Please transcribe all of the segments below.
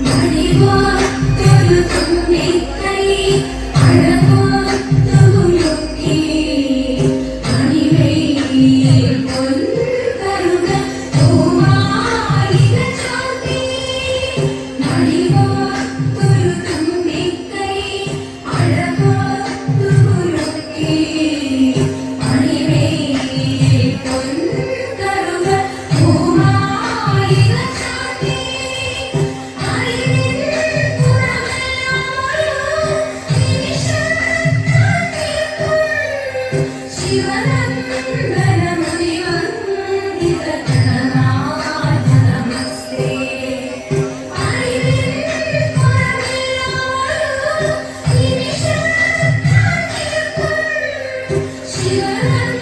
何を言うか Amen.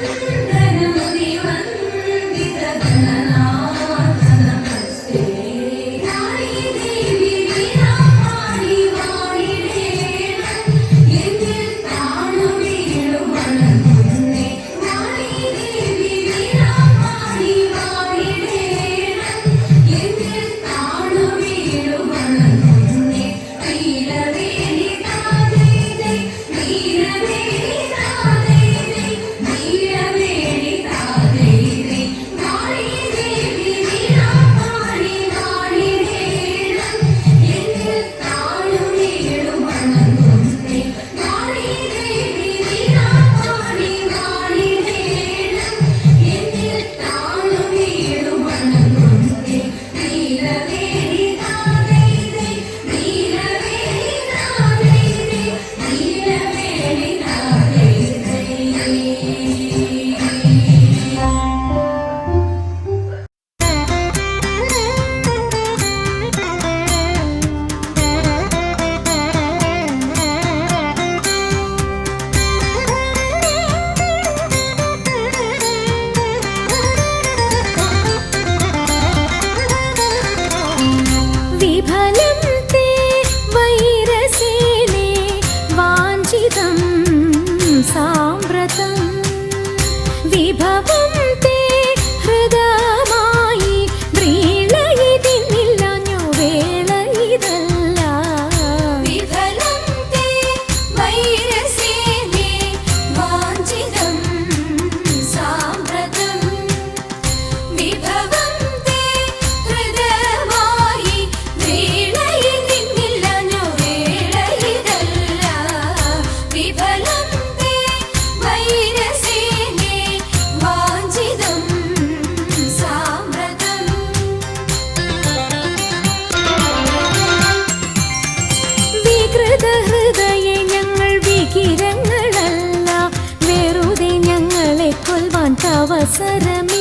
అవసరమే.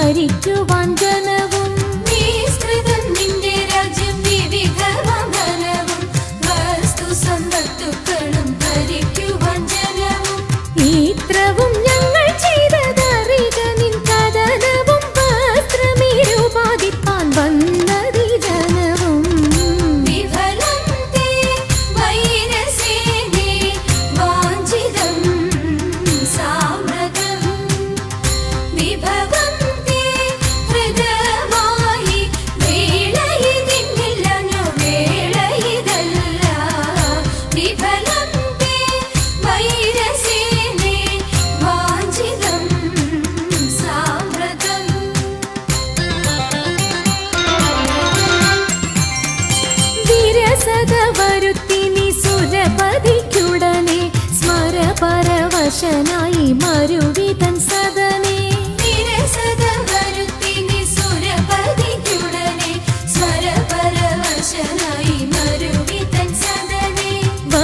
பறிச்சு வந்த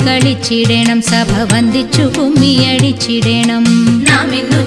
കളിച്ചിടണം സഭ വന്ദിച്ചു കുമ്മിയടിച്ചിടണം നാം ഇന്നു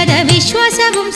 ಪರ ವಿಶ್ವಾಸವಂ